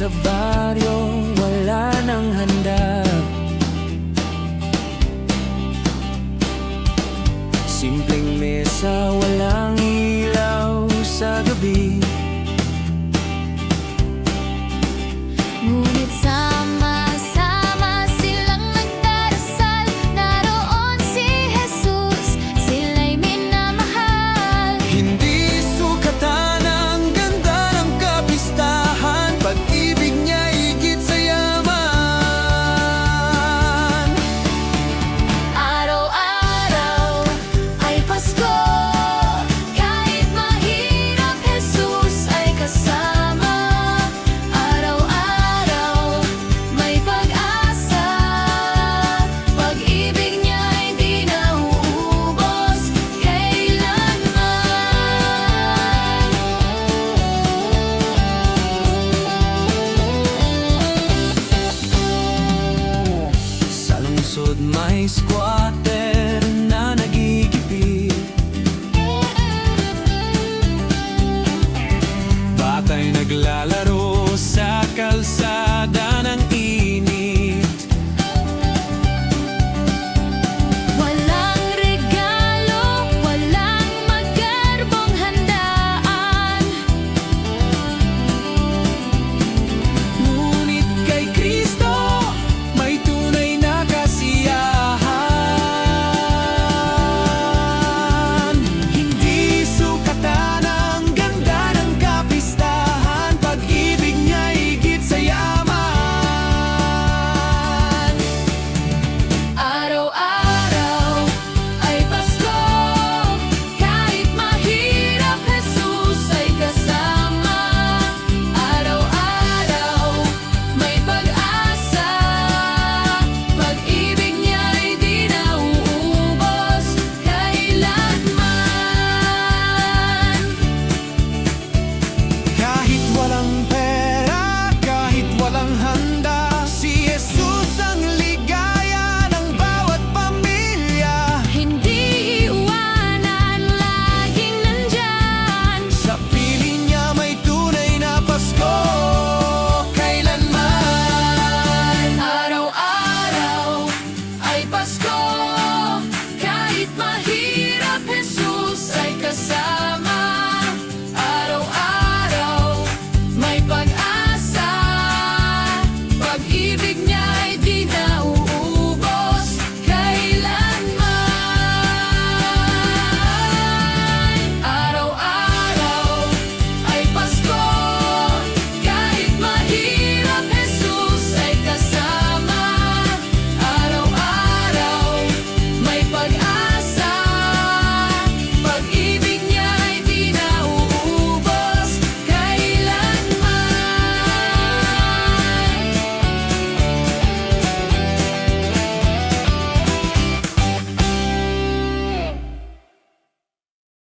sa baryo wala nang handa. Simpleng mesa Sod may squatter.